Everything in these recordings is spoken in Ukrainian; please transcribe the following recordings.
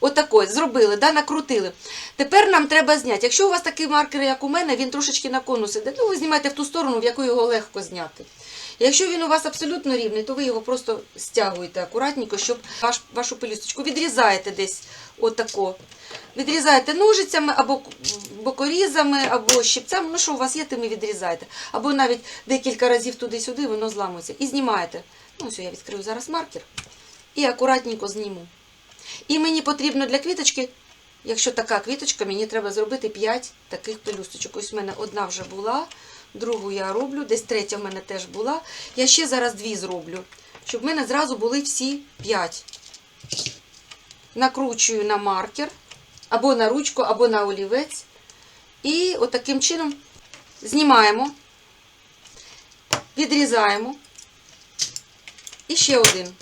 Отакої, зробили, да, накрутили. Тепер нам треба зняти. Якщо у вас такий маркер, як у мене, він трошечки на конус іде, ну ви знімаєте в ту сторону, в яку його легко зняти. Якщо він у вас абсолютно рівний, то ви його просто стягуєте акуратненько, щоб ваш, вашу пелюсточку відрізаєте десь отако. Відрізаєте ножицями або бокорізами, або щипцями, ну що у вас є, тим і відрізаєте. Або навіть декілька разів туди-сюди воно зламується. І знімаєте. Ну, все, я відкрию зараз маркер. І акуратненько зніму. І мені потрібно для квіточки, якщо така квіточка, мені треба зробити 5 таких пелюсточок. Ось в мене одна вже була, другу я роблю, десь третя в мене теж була. Я ще зараз дві зроблю, щоб в мене зразу були всі 5. Накручую на маркер, або на ручку, або на олівець. І отаким чином знімаємо, відрізаємо. І ще один.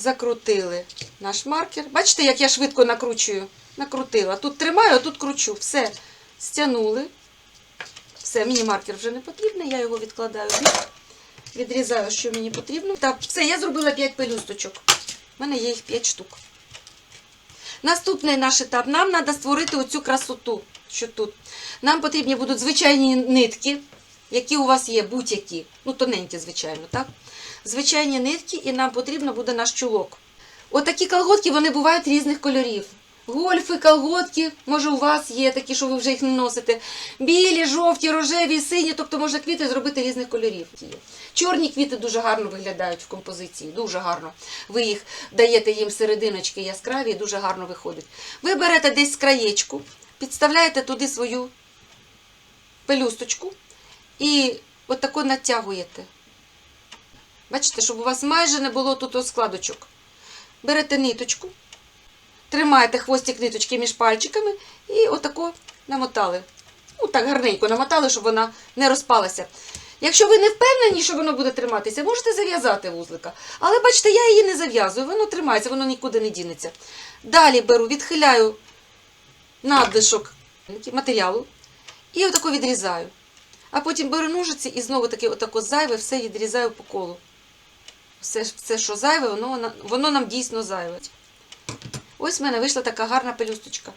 Закрутили наш маркер. Бачите, як я швидко накручую? Накрутила. Тут тримаю, а тут кручу. Все. Стягнули. Все, мені маркер вже не потрібний, я його відкладаю. Відрізаю, що мені потрібно. Так, все, я зробила 5 пелюсточок. У мене є їх 5 штук. Наступний наш етап. Нам треба створити оцю красоту, що тут. Нам потрібні будуть звичайні нитки, які у вас є, будь-які. Ну, тоненькі, звичайно, так? Звичайні нитки, і нам потрібно буде наш чулок. Отакі колготки, вони бувають різних кольорів. Гольфи, колготки, може у вас є такі, що ви вже їх не носите. Білі, жовті, рожеві, сині, тобто можна квіти зробити різних кольорів. Чорні квіти дуже гарно виглядають в композиції, дуже гарно. Ви їх даєте їм серединочки яскраві, і дуже гарно виходить. Ви берете десь краєчку, підставляєте туди свою пелюсточку і отако натягуєте. Бачите, щоб у вас майже не було тут складочок. Берете ниточку, тримаєте хвостик ниточки між пальчиками і отако намотали. Ну, так гарненько намотали, щоб вона не розпалася. Якщо ви не впевнені, що воно буде триматися, можете зав'язати вузлика. Але бачите, я її не зав'язую, воно тримається, воно нікуди не дінеться. Далі беру, відхиляю надлишок матеріалу і отако відрізаю. А потім беру ножиці і знову таки отако зайве все відрізаю по колу. Все, все що зайве, воно, воно нам дійсно зайве. Ось в мене вийшла така гарна пелюсточка.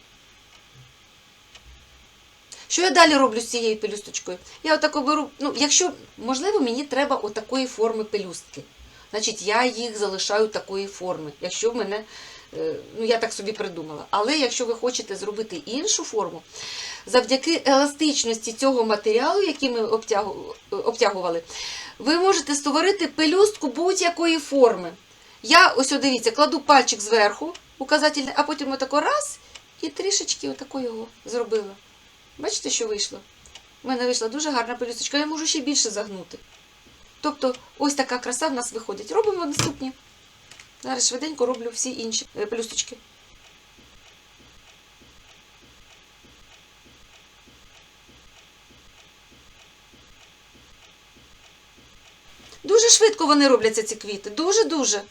Що я далі роблю з цією пелюсточкою? Я отако беру, ну, якщо, можливо, мені треба отакої форми пелюстки. Значить, я їх залишаю такої форми, якщо в мене, е, ну я так собі придумала. Але якщо ви хочете зробити іншу форму, завдяки еластичності цього матеріалу, який ми обтягували, ви можете створити пелюстку будь-якої форми. Я ось дивіться, кладу пальчик зверху, указательний, а потім отако раз і трішечки отако його зробила. Бачите, що вийшло? У мене вийшла дуже гарна пелюсточка, я можу ще більше загнути. Тобто, ось така краса в нас виходить. Робимо наступні. Зараз швиденько роблю всі інші е, пелюсточки. Дуже швидко вони робляться, ці квіти. Дуже-дуже.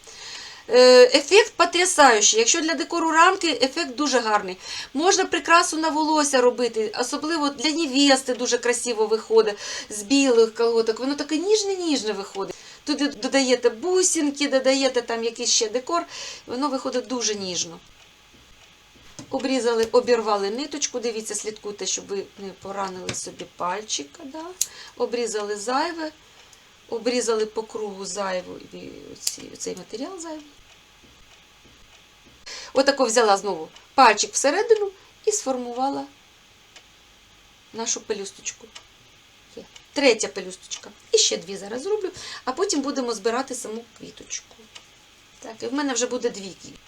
Е, Ефект потрясаючий. Якщо для декору рамки, ефект дуже гарний. Можна прикрасу на волосся робити, особливо для невести дуже красиво виходить з білих колготок. Воно таке ніжне-ніжне виходить. Туди додаєте бусинки, додаєте там якийсь ще декор, воно виходить дуже ніжно. Обрізали, обірвали ниточку, дивіться, слідкуйте, щоб ви не поранили собі пальчика. Да? Обрізали зайве, обрізали по кругу зайву цей матеріал зайвий. Отако взяла знову пальчик всередину і сформувала нашу пелюсточку. Є. Третя пелюсточка. І ще дві зараз зроблю, а потім будемо збирати саму квіточку. Так, і в мене вже буде дві квітки.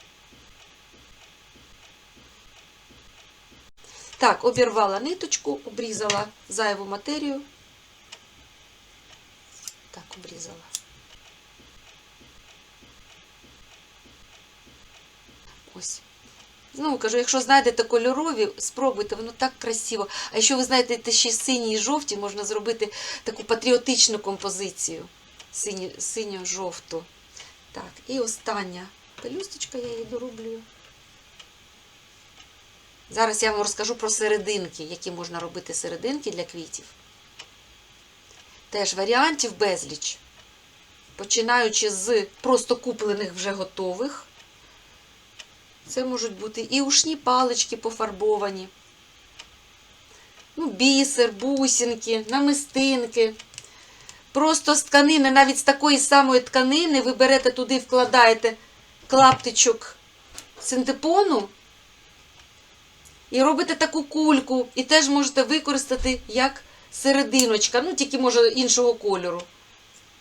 Так, обірвала ниточку, обрізала зайву матерію. Так, обрізала. Ось. Знову кажу, якщо знайдете кольорові, спробуйте, воно так красиво. А якщо ви знайдете ще сині і жовті, можна зробити таку патріотичну композицію. Синьо-жовту. Так, і остання пелюсточка, я її дороблюю. Зараз я вам розкажу про серединки, які можна робити серединки для квітів. Теж варіантів безліч. починаючи з просто куплених вже готових. Це можуть бути і ушні палички пофарбовані, ну, бісер, бусинки, намистинки. Просто з тканини, навіть з такої самої тканини, ви берете туди, вкладаєте клаптичок синтепону і робите таку кульку, і теж можете використати як серединочка, ну тільки може іншого кольору.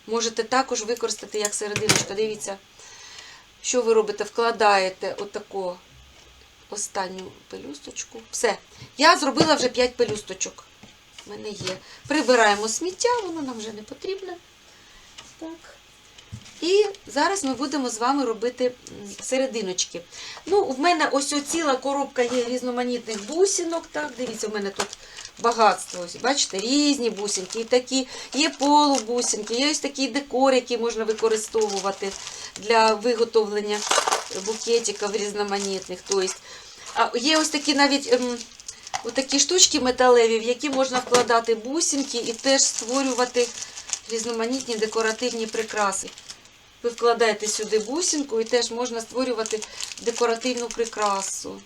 Можете також використати як серединочка. Дивіться, що ви робите? Вкладаєте отаку останню пелюсточку. Все. Я зробила вже 5 пелюсточок. У мене є. Прибираємо сміття, воно нам вже не потрібне. Так. І зараз ми будемо з вами робити серединочки. Ну, в мене ось ціла коробка є різноманітних бусинок. Так, дивіться, в мене тут багатство. Ось, бачите, різні бусинки. І такі, є полубусинки, є ось такий декор, який можна використовувати для виготовлення букетиків різноманітних. Тобто, є ось такі навіть. ем, Отакі штучки металеві, в які можна вкладати бусинки і теж створювати різноманітні декоративні прикраси. Ви вкладаєте сюди бусинку і теж можна створювати декоративну прикрасу.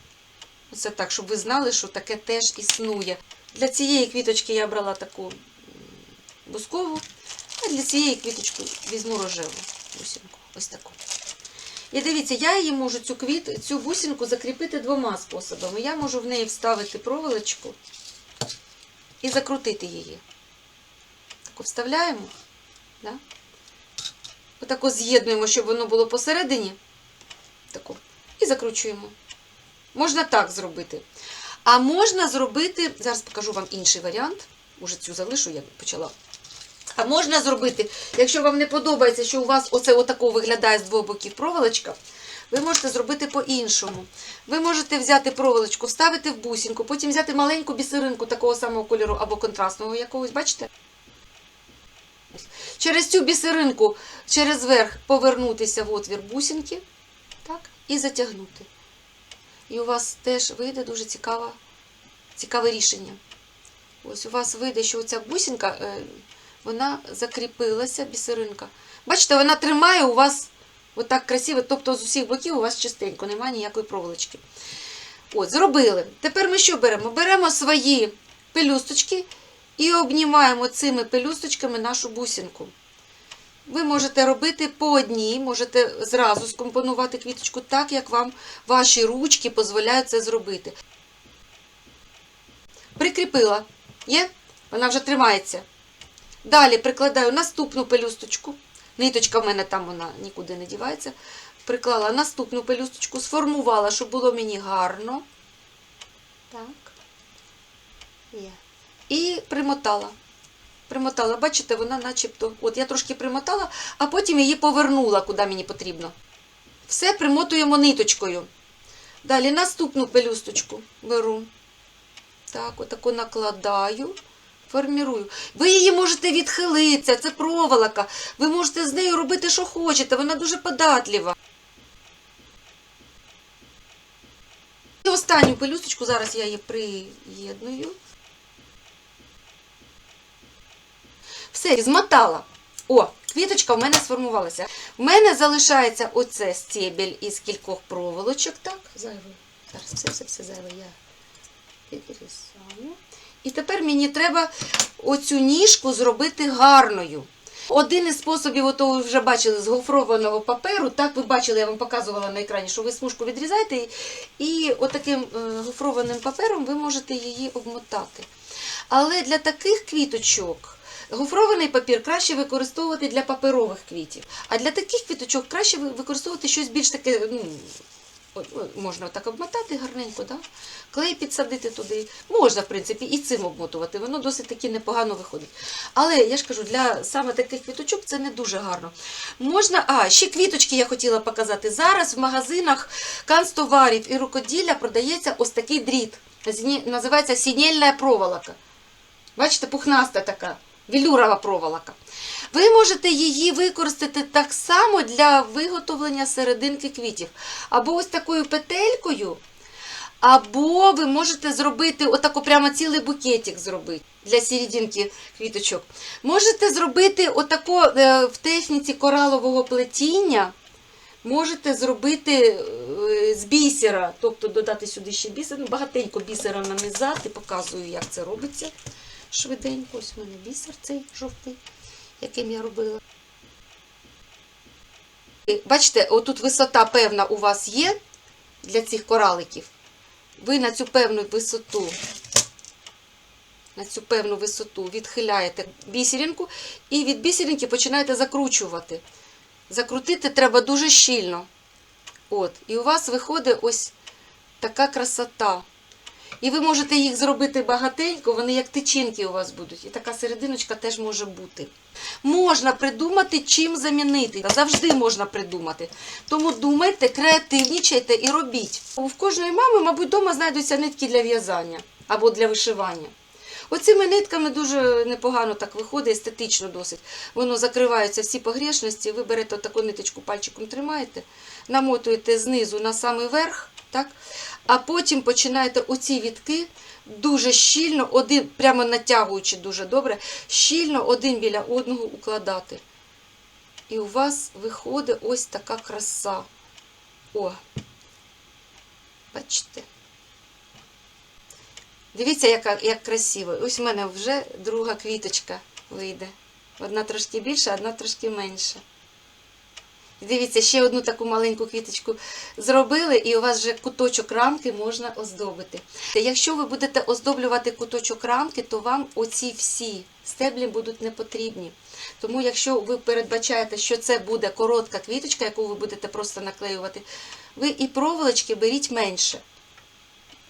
Оце так, щоб ви знали, що таке теж існує. Для цієї квіточки я брала таку бускову, а для цієї квіточки візьму рожеву бусинку. Ось таку. І дивіться, я її можу цю квіт, цю бусинку закріпити двома способами. Я можу в неї вставити проволочку і закрутити її. Таку вставляємо. Да? Отако з'єднуємо, щоб воно було посередині. Таку. І закручуємо. Можна так зробити. А можна зробити, зараз покажу вам інший варіант. Може, цю залишу, я почала. А можна зробити, якщо вам не подобається, що у вас оце отако виглядає з двох боків проволочка, ви можете зробити по-іншому. Ви можете взяти проволочку, вставити в бусинку, потім взяти маленьку бісеринку такого самого кольору або контрастного якогось, бачите? Через цю бісеринку, через верх повернутися в отвір бусинки так, і затягнути. І у вас теж вийде дуже цікаве, цікаве рішення. Ось у вас вийде, що оця бусинка, е, вона закріпилася, бісеринка. Бачите, вона тримає у вас отак красиво, тобто з усіх боків у вас чистенько, немає ніякої проволочки. От, зробили. Тепер ми що беремо? Беремо свої пелюсточки і обнімаємо цими пелюсточками нашу бусинку. Ви можете робити по одній, можете зразу скомпонувати квіточку так, як вам ваші ручки дозволяють це зробити. Прикріпила. Є? Вона вже тримається. Далі прикладаю наступну пелюсточку. Ниточка в мене там вона нікуди не дівається. Приклала наступну пелюсточку, сформувала, щоб було мені гарно. Так. Є. І примотала. Примотала, бачите, вона начебто. От я трошки примотала, а потім її повернула, куди мені потрібно. Все примотуємо ниточкою. Далі наступну пелюсточку беру. Так, отаку накладаю, формірую. Ви її можете відхилитися, це проволока. Ви можете з нею робити, що хочете, вона дуже податлива. І останню пелюсточку, зараз я її приєдную. Все, змотала. О, квіточка в мене сформувалася. В мене залишається оце стебель із кількох проволочок. Так, зайве. Зараз все, все, все зайве я підрізаю. І тепер мені треба оцю ніжку зробити гарною. Один із способів, ото ви вже бачили, з гофрованого паперу, так ви бачили, я вам показувала на екрані, що ви смужку відрізаєте, і, і отаким е, гофрованим папером ви можете її обмотати. Але для таких квіточок гофрований папір краще використовувати для паперових квітів. А для таких квіточок краще використовувати щось більш таке. Ну, можна так обмотати гарненько, да? клей підсадити туди. Можна, в принципі, і цим обмотувати. Воно досить таки непогано виходить. Але я ж кажу, для саме таких квіточок це не дуже гарно. Можна, а, ще квіточки я хотіла показати. Зараз в магазинах канцтоварів і рукоділля продається ось такий дріт. Називається сінельна проволока. Бачите, пухнаста така, велюрова проволока. Ви можете її використати так само для виготовлення серединки квітів. Або ось такою петелькою, Або ви можете зробити отако прямо цілий букетик зробити для серединки квіточок. Можете зробити отако е, в техніці коралового плетіння. Можете зробити е, з бісера, тобто додати сюди ще бісер, ну, багатенько бісера нанизати, показую, як це робиться швиденько. Ось у мене бісер цей жовтий, яким я робила. Бачите, отут висота певна у вас є для цих кораликів. Ви на цю певну висоту, на цю певну висоту відхиляєте бісеринку і від бісеринки починаєте закручувати. Закрутити треба дуже щільно. От, і у вас виходить ось така красота. І ви можете їх зробити багатенько, вони як тичинки у вас будуть. І така серединочка теж може бути. Можна придумати, чим замінити. Завжди можна придумати. Тому думайте, креативнічайте і робіть. В кожної мами, мабуть, вдома знайдуться нитки для в'язання або для вишивання. Оцими нитками дуже непогано так виходить, естетично досить. Воно закриваються всі погрешності. Ви берете таку ниточку, пальчиком тримаєте, намотуєте знизу на самий верх, так? а потім починаєте оці вітки дуже щільно, один, прямо натягуючи дуже добре, щільно один біля одного укладати. І у вас виходить ось така краса. О, бачите? Дивіться, яка, як красиво. Ось у мене вже друга квіточка вийде. Одна трошки більша, одна трошки менша. Дивіться, ще одну таку маленьку квіточку зробили, і у вас вже куточок рамки можна оздобити. Якщо ви будете оздоблювати куточок рамки, то вам оці всі стеблі будуть не потрібні. Тому, якщо ви передбачаєте, що це буде коротка квіточка, яку ви будете просто наклеювати, ви і проволочки беріть менше.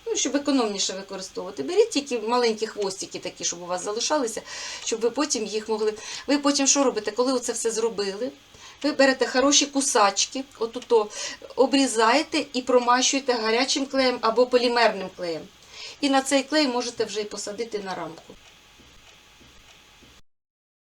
Ну, щоб економніше використовувати. Беріть тільки маленькі хвостики такі, щоб у вас залишалися, щоб ви потім їх могли. Ви потім що робите? Коли це все зробили? Ви берете хороші кусачки, отуто обрізаєте і промащуєте гарячим клеєм або полімерним клеєм. І на цей клей можете вже і посадити на рамку.